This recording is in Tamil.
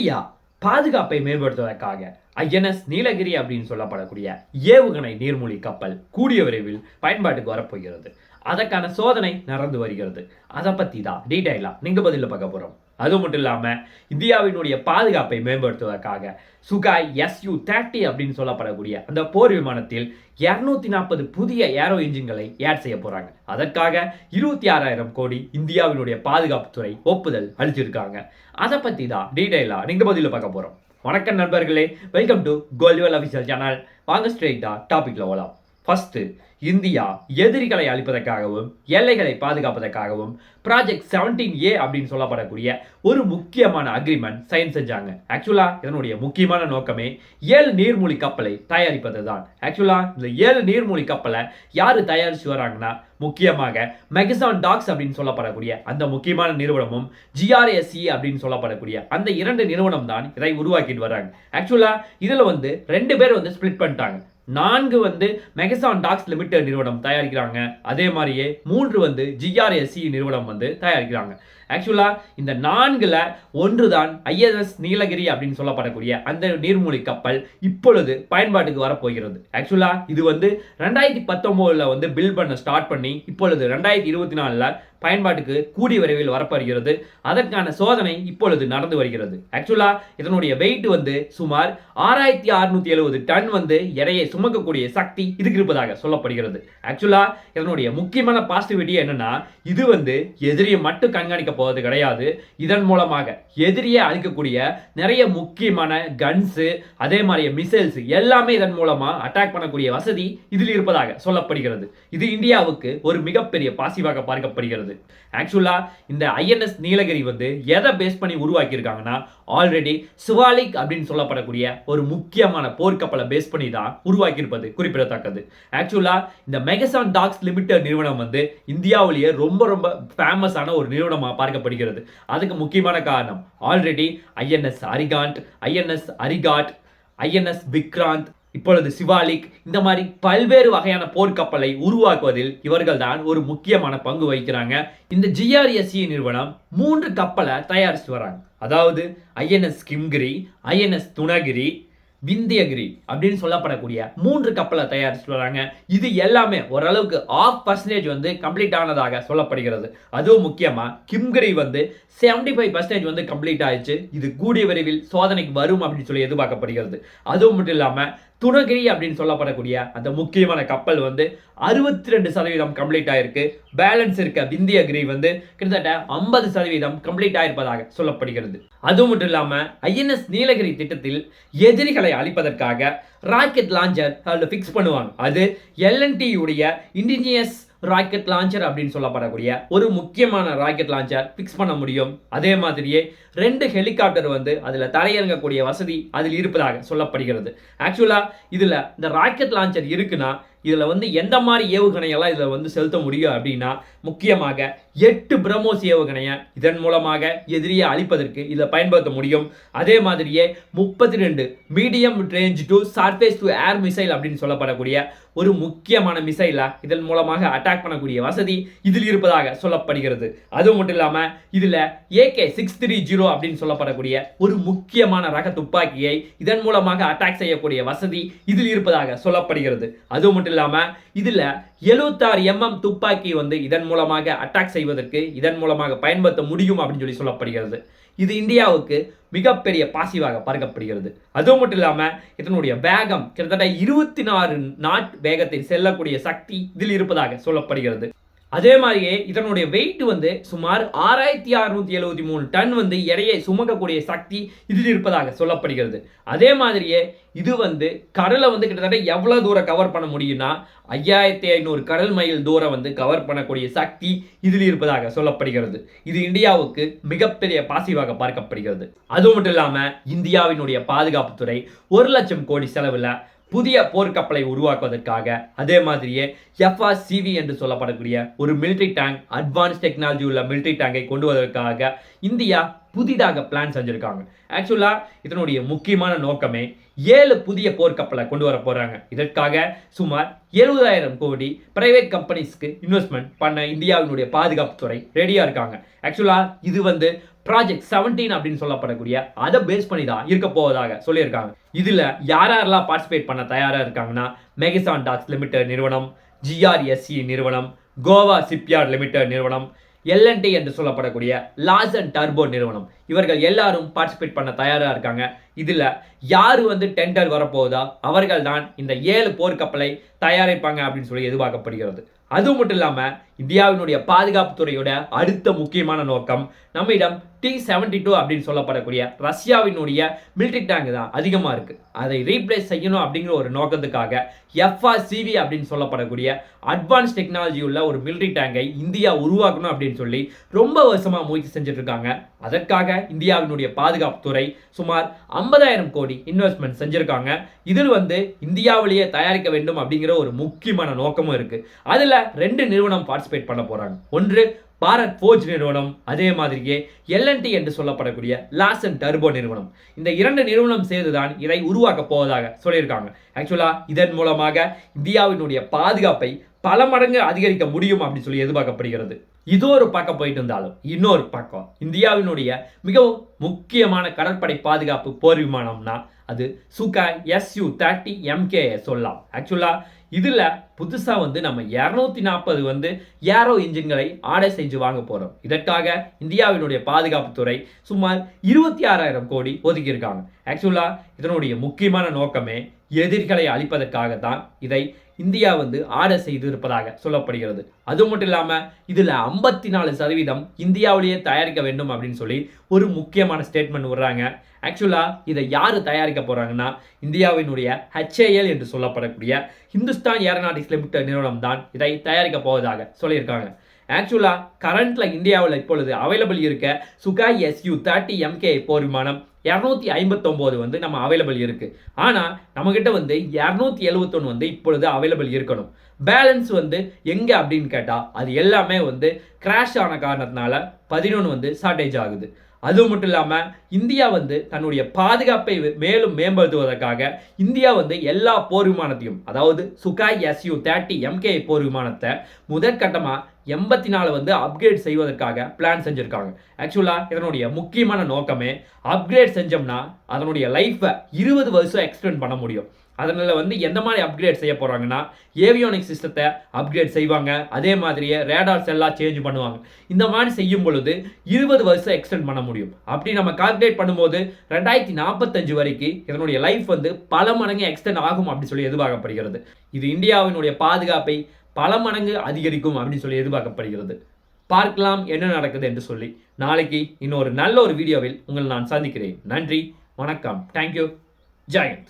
இந்தியா பாதுகாப்பை மேம்படுத்துவதற்காக ஐஎன்எஸ் நீலகிரி அப்படின்னு சொல்லப்படக்கூடிய ஏவுகணை நீர்மூழ்கி கப்பல் கூடிய விரைவில் பயன்பாட்டுக்கு வரப்போகிறது. அதற்கான சோதனை நடந்து வருகிறது. அதை பற்றி தான் டீட்டெயிலாக நீங்கள் பதிலில் பார்க்க போகிறோம் அது மட்டும் இல்லாமல் இந்தியாவினுடைய பாதுகாப்பை மேம்படுத்துவதற்காக சுகாய் எஸ்யூ தேர்ட்டி அப்படின்னு சொல்லப்படக்கூடிய அந்த போர் விமானத்தில் இரநூத்தி நாற்பது புதிய ஏரோ இன்ஜின்களை ஏட் செய்ய போகிறாங்க அதற்காக இருபத்தி ஆறாயிரம் கோடி இந்தியாவினுடைய பாதுகாப்புத்துறை ஒப்புதல் அளிச்சிருக்காங்க. அதை பற்றி தான் டீடைலா நீங்கள் பதிலில் பார்க்க போகிறோம் வணக்கம் நண்பர்களே welcome to Goldwell official channel வாங்க ஸ்ட்ரெயிட்டா டாபிக்ல போகலாம் ஃபஸ்ட்டு இந்தியா எதிரிகளை அழிப்பதற்காகவும் எல்லைகளை பாதுகாப்பதற்காகவும் ப்ராஜெக்ட் செவன்டீன் ஏ அப்படின்னு சொல்லப்படக்கூடிய ஒரு முக்கியமான அக்ரிமெண்ட் சைன் செஞ்சாங்க. ஆக்சுவலா இதனுடைய முக்கியமான நோக்கமே ஏழு நீர்மூழ்கி கப்பலை தயாரிப்பது தான் ஆக்சுவலா இந்த ஏழு நீர்மூழ்கி கப்பலை யார் தயாரிச்சு வராங்கன்னா முக்கியமாக மெகசான் டாக்ஸ் அப்படின்னு சொல்லப்படக்கூடிய அந்த முக்கியமான நிறுவனமும் ஜிஆர்எஸ்சி அப்படின்னு சொல்லப்படக்கூடிய அந்த இரண்டு நிறுவனம் தான் இதை உருவாக்கிட்டு வராங்க ஆக்சுவலா இதில் வந்து ரெண்டு பேர் வந்து ஸ்பிளிட் பண்ணிட்டாங்க. நான்கு வந்து மெகசான் டாக்ஸ் லிமிடெட் நிறுவனம் தயாரிக்கிறாங்க. அதே மாதிரியே மூன்று வந்து ஜிஆர்எஸ்சி நிறுவனம் வந்து தயாரிக்கிறாங்க. ஆக்சுவலாக இந்த நான்கில் ஒன்று தான் ஐஎஸ்எஸ் நீலகிரி அப்படின்னு சொல்லப்படக்கூடிய அந்த நீர்மூழ்கி கப்பல் இப்பொழுது பயன்பாட்டுக்கு வரப்போகிறது. ஆக்சுவலாக இது வந்து ரெண்டாயிரத்தி பத்தொம்போதில் வந்து பில் பண்ண ஸ்டார்ட் பண்ணி இப்பொழுது ரெண்டாயிரத்தி இருபத்தி நாலில் பயன்பாட்டுக்கு கூடி விரைவில் வரப்படுகிறது அதற்கான சோதனை இப்பொழுது நடந்து வருகிறது. ஆக்சுவலாக இதனுடைய வெயிட் வந்து சுமார் ஆறாயிரத்தி அறுநூத்தி எழுபது டன் வந்து எடையை சுமக்கக்கூடிய சக்தி இதுக்கு இருப்பதாக சொல்லப்படுகிறது. ஆக்சுவலா இதனுடைய முக்கியமான பாசிட்டிவிட்டி என்னன்னா இது வந்து எதிரியை மட்டும் கண்காணிக்க போவது கிடையாது. இதன் மூலமாக எதிரியை அழிக்கக்கூடிய நிறைய முக்கியமான கன்ஸு அதே மாதிரி மிசைல்ஸ் எல்லாமே இதன் மூலமா அட்டாக் பண்ணக்கூடிய வசதி இதில் இருப்பதாக சொல்லப்படுகிறது. இது இந்தியாவுக்கு ஒரு மிகப்பெரிய பாசிவாக பார்க்கப்படுகிறது. ஆக்சுவலாக இந்த ஐஎன்எஸ் நீலகிரி வந்து எதை பேஸ் பண்ணி உருவாக்கியிருக்காங்கன்னா ஆல்ரெடி சிவாலிக் அப்படின்னு சொல்லப்படக்கூடிய ஒரு முக்கியமான போர்க்கப்பலை பேஸ் பண்ணி தான் உருவாக்கியிருப்பது குறிப்பிடத்தக்கது. ஆக்சுவலா இந்த மெகசான் டாக்ஸ் லிமிடெட் நிறுவனம் வந்து இந்தியாவிலேயே ரொம்ப ரொம்ப ஃபேமஸான ஒரு நிறுவனமாக பார்க்கப்படுகிறது. அதுக்கு முக்கியமான காரணம் already INS Arihant INS Arighat INS Vikrant இப்பொழுது சிவாலிக் இந்த மாதிரி பல்வேறு வகையான போர்க்கப்பலை உருவாக்குவதில் இவர்கள் தான் ஒரு முக்கியமான பங்கு வகிக்கிறாங்க. இந்த ஜிஆர்எஸ்சி நிறுவனம் மூன்று கப்பலை தயாரிச்சு வராங்க. அதாவது ஐஎன்எஸ் கிம்கிரி ஐஎன்எஸ் துணகிரி விந்தியகிரி அப்படின்னு சொல்லப்படக்கூடிய மூன்று கப்பலை தயாரிச்சுட்டு வராங்க இது எல்லாமே ஓரளவுக்கு ஆஃப் பர்சன்டேஜ் வந்து கம்ப்ளீட் ஆனதாக சொல்லப்படுகிறது. அதுவும் முக்கியமாக கிம்கிரி வந்து செவன்டி ஃபைவ் பர்சன்டேஜ் வந்து கம்ப்ளீட் ஆயிடுச்சு. இது கூடிய விரைவில் சோதனைக்கு வரும் அப்படின்னு சொல்லி எதிர்பார்க்கப்படுகிறது. அதுவும் மட்டும் இல்லாமல் துணகிரி அப்படின்னு சொல்லப்படக்கூடிய அந்த முக்கியமான கப்பல் வந்து அறுபத்தி ரெண்டு சதவீதம் கம்ப்ளீட் ஆயிருக்கு. பேலன்ஸ் இருக்க விந்தியகிரி வந்து கிட்டத்தட்ட ஐம்பது சதவீதம் கம்ப்ளீட் ஆயிருப்பதாக சொல்லப்படுகிறது. அது மட்டும் இல்லாமல் ஐஎன்எஸ் நீலகிரி திட்டத்தில் எதிரிகளை அழிப்பதற்காக ராக்கெட் லாஞ்சர் அதில் ஃபிக்ஸ் பண்ணுவாங்க. அது எல்என்டியுடைய இண்டிஜினியஸ் ராக்கெட் லான்ச்சர் அப்படின்னு சொல்லப்படக்கூடிய ஒரு முக்கியமான ராக்கெட் லான்ச்சர் ஃபிக்ஸ் பண்ண முடியும். அதே மாதிரியே ரெண்டு ஹெலிகாப்டர் வந்து அதில் தரையிறங்கக்கூடிய வசதி அதில் இருப்பதாக சொல்லப்படுகிறது. ஆக்சுவலாக இதில் இந்த ராக்கெட் லான்ச்சர் இருக்குன்னா இதில் வந்து எந்த மாதிரி ஏவுகணையெல்லாம் இதில் வந்து செலுத்த முடியும் அப்படின்னா முக்கியமாக எட்டு பிரம்மோஸ் ஏவுகணையை இதன் மூலமாக எதிரியை அழிப்பதற்கு இதில் பயன்படுத்த முடியும். அதே மாதிரியே முப்பத்தி ரெண்டு medium range to surface to air missile அப்படின்னு சொல்லப்படக்கூடிய ஒரு முக்கியமான மிசைலை இதன் மூலமாக அட்டாக் பண்ணக்கூடிய வசதி இதில் இருப்பதாக சொல்லப்படுகிறது. அது மட்டும் இல்லாமல் இதில் ஏகே சிக்ஸ் த்ரீ ஜீரோ அப்படின்னு சொல்லப்படக்கூடிய ஒரு முக்கியமான ரக துப்பாக்கியை இதன் மூலமாக அட்டாக் செய்யக்கூடிய வசதி இதில் இருப்பதாக சொல்லப்படுகிறது. அது மட்டும் இல்லாமல் இதில் எழுபத்தாறு எம்எம் துப்பாக்கி வந்து இதன் மூலமாக அட்டாக் செய்வதற்கு இதன் மூலமாக பயன்படுத்த முடியும் அப்படின்னு சொல்லி சொல்லப்படுகிறது. இது இந்தியாவுக்கு மிகப்பெரிய பாசிவாக பார்க்கப்படுகிறது அதுவும் மட்டும் இல்லாமல் இதனுடைய வேகம் கிட்டத்தட்ட இருபத்தி நாலு நாட் வேகத்தில் செல்லக்கூடிய சக்தி இதில் இருப்பதாக சொல்லப்படுகிறது. அதே மாதிரியே இதனுடைய வெயிட் வந்து சுமார் ஆறாயிரத்தி அறுநூத்தி எழுபத்தி மூணு டன் வந்து எடையை சுமக்கக்கூடிய சக்தி இதில் இருப்பதாக சொல்லப்படுகிறது. அதே மாதிரியே இது வந்து கடலை வந்து கிட்டத்தட்ட எவ்வளோ தூரம் கவர் பண்ண முடியும்னா ஐயாயிரத்தி ஐநூறு கடல் மைல் தூரம் வந்து கவர் பண்ணக்கூடிய சக்தி இதில் இருப்பதாக சொல்லப்படுகிறது. இது இந்தியாவுக்கு மிகப்பெரிய பாசிவாக பார்க்கப்படுகிறது. அது மட்டும் இல்லாமல் இந்தியாவினுடைய பாதுகாப்புத்துறை ஒரு லட்சம் கோடி செலவில் புதிய போர்க்கப்பலை உருவாக்குவதற்காக அதே மாதிரியே எஃப்ஆர்சிவி என்று சொல்லப்படக்கூடிய ஒரு மிலிட்ரி டேங்க் அட்வான்ஸ் டெக்னாலஜி உள்ள மிலிட்ரி டேங்கை கொண்டு வருவதற்காக இந்தியா புதிதாக பிளான் செஞ்சுருக்காங்க. ஆக்சுவலாக இதனுடைய முக்கியமான நோக்கமே ஏழு புதிய போர்க்கப்பலை கொண்டு வர போகிறாங்க இதற்காக சுமார் எழுபதாயிரம் கோடி பிரைவேட் கம்பெனிஸ்க்கு இன்வெஸ்ட்மெண்ட் பண்ண இந்தியாவினுடைய பாதுகாப்புத்துறை ரெடியாக இருக்காங்க. ஆக்சுவலாக இது வந்து ப்ராஜெக்ட் 17 அப்படின்னு சொல்லப்படக்கூடிய அதை பேஸ் பண்ணி தான் இருக்க போவதாக சொல்லியிருக்காங்க. இதில் யார் யாரெல்லாம் பார்ட்டிசிபேட் பண்ண தயாராக இருக்காங்கன்னா மெகசான் டாக்ஸ் லிமிடெட் நிறுவனம் ஜிஆர்எஸ்சி நிறுவனம் கோவா சிப்யார்ட் லிமிடெட் நிறுவனம் எல்என்டி என்று சொல்லப்படக்கூடிய லாஸ் அண்ட் டர்போ நிறுவனம். இவர்கள் எல்லாரும் பார்ட்டிசிபேட் பண்ண தயாராக இருக்காங்க. இதில் யார் வந்து டெண்டர் வரப்போகுதா அவர்கள் தான் இந்த ஏழு போர்க்கப்பலை தயாரிப்பாங்க அப்படின்னு சொல்லி எதிர்பார்க்கப்படுகிறது. அது மட்டும் இல்லாம இந்தியாவினுடைய பாதுகாப்பு துறையோட அடுத்த முக்கியமான நோக்கம் நம்மிடம் டி செவன்டி டூ அப்படின்னு சொல்லப்படக்கூடிய ரஷ்யாவினுடைய மிலிட்ரி டேங்க் தான் அதிகமாக இருக்குது அதை ரீப்ளேஸ் செய்யணும் அப்படிங்கிற ஒரு நோக்கத்துக்காக எஃப்ஆர்சிவி அப்படின்னு சொல்லப்படக்கூடிய அட்வான்ஸ் டெக்னாலஜி உள்ள ஒரு மிலிட்ரி டேங்கை இந்தியா உருவாக்கணும் அப்படின்னு சொல்லி ரொம்ப வருஷமாக முயற்சி செஞ்சுட்டு இருக்காங்க அதற்காக இந்தியாவினுடைய பாதுகாப்பு துறை சுமார் ஐம்பதாயிரம் கோடி இன்வெஸ்ட்மெண்ட் செஞ்சுருக்காங்க. இதில் வந்து இந்தியாவிலேயே தயாரிக்க வேண்டும் அப்படிங்கிற ஒரு முக்கியமான நோக்கமும் இருக்குது அதில் ரெண்டு நிறுவனம் பார்ட்டிசிபேட் பண்ண போகிறாங்க ஒன்று பாரத் ஃபோர்ஜ் நிறுவனம் அதே மாதிரியே எல்என்டி என்று சொல்லப்படக்கூடிய லாஸ் அண்ட் டர்போ நிறுவனம். இந்த இரண்டு நிறுவனம் சேர்ந்துதான் இதை உருவாக்க போவதாக சொல்லியிருக்காங்க. ஆக்சுவலாக இதன் மூலமாக இந்தியாவினுடைய பாதுகாப்பை பல மடங்கு அதிகரிக்க முடியும் அப்படின்னு சொல்லி எதிர்பார்க்கப்படுகிறது. இது ஒரு பக்கம் போயிட்டு இருந்தாலும் இன்னொரு பக்கம் இந்தியாவினுடைய மிகவும் முக்கியமான கடற்படை பாதுகாப்பு போர் விமானம்னா அது சுகாய் எஸ்யூ தேர்ட்டி எம்கே சொல்லலாம். ஆக்சுவலாக இதில் புதுசாக வந்து நம்ம இரநூத்தி நாற்பது வந்து ஏரோ இன்ஜின்களை ஆர்டர் செஞ்சு வாங்க போகிறோம் இதற்காக இந்தியாவினுடைய பாதுகாப்புத்துறை சுமார் இருபத்தி ஆறாயிரம் கோடி ஒதுக்கியிருக்காங்க. ஆக்சுவலாக இதனுடைய முக்கியமான நோக்கமே எதிரிகளை அழிப்பதற்காக தான் இதை இந்தியா வந்து ஆர்டர் செய்து இருப்பதாக சொல்லப்படுகிறது. அது மட்டும் இல்லாமல் இதில் ஐம்பத்தி நாலு சதவீதம் இந்தியாவிலேயே தயாரிக்க வேண்டும் அப்படின்னு சொல்லி ஒரு முக்கியமான ஸ்டேட்மெண்ட் விடுறாங்க. ஆக்சுவலாக இதை யார் தயாரிக்க போகிறாங்கன்னா இந்தியாவினுடைய ஹெச்ஏஎல் என்று சொல்லப்படக்கூடிய ஹிந்துஸ்தான் ஏரோநாட்டிக்ஸ் லிமிடெட் நிறுவனம் தான் இதை தயாரிக்க போவதாக சொல்லியிருக்காங்க. ஆக்சுவலாக கரண்ட்டில் இந்தியாவில் இப்பொழுது அவைலபிள் இருக்க சுகாய் எஸ்யூ தேர்ட்டி எம்கே போர் விமானம் இரநூத்தி ஐம்பத்தொம்போது வந்து நம்ம அவைலபிள் இருக்குது ஆனால் நம்மக்கிட்ட வந்து இரநூத்தி எழுவத்தொன்று வந்து இப்பொழுது அவைலபிள் இருக்கணும். பேலன்ஸ் வந்து எங்கே அப்படின்னு கேட்டால் அது எல்லாமே வந்து கிராஷ் ஆன காரணத்தினால பதினொன்று வந்து ஷார்ட்டேஜ் ஆகுது. அது மட்டும் இல்லாமல் இந்தியா வந்து தன்னுடைய பாதுகாப்பை மேலும் மேம்படுத்துவதற்காக இந்தியா வந்து எல்லா போர் விமானத்தையும் அதாவது சுகாய் எஸ்யூ தேர்ட்டி எம்கே போர் விமானத்தை முதற்கட்டமாக எண்பத்தி நாலு வந்து அப்கிரேட் செய்வதற்காக பிளான் செஞ்சுருக்காங்க. ஆக்சுவலாக இதனுடைய முக்கியமான நோக்கமே அப்கிரேட் செஞ்சோம்னா அதனுடைய லைஃப்பை இருபது வருஷம் எக்ஸ்டெண்ட் பண்ண முடியும். அதனால் வந்து எந்த மாதிரி அப்கிரேட் செய்ய போகிறாங்கன்னா ஏவியோனிக் சிஸ்டத்தை அப்கிரேட் செய்வாங்க. அதே மாதிரியே ரேடார்ஸ் எல்லாம் சேஞ்ச் பண்ணுவாங்க. இந்த மாதிரி செய்யும் பொழுது இருபது வருஷம் எக்ஸ்டெண்ட் பண்ண முடியும். அப்படி நம்ம கால்குலேட் பண்ணும்போது ரெண்டாயிரத்தி நாற்பத்தஞ்சு வரைக்கும் இதனுடைய லைஃப் வந்து பல மடங்கு எக்ஸ்டெண்ட் ஆகும் அப்படி சொல்லி எதிர்பார்க்கப்படுகிறது. இது இந்தியாவினுடைய பாதுகாப்பை பல மடங்கு அதிகரிக்கும் அப்படின்னு சொல்லி எதிர்பார்க்கப்படுகிறது. பார்க்கலாம் என்ன நடக்குது என்று சொல்லி நாளைக்கு இன்னொரு நல்ல ஒரு வீடியோவில் உங்களை நான் சந்திக்கிறேன். நன்றி வணக்கம். தேங்க்யூ ஜெயந்த்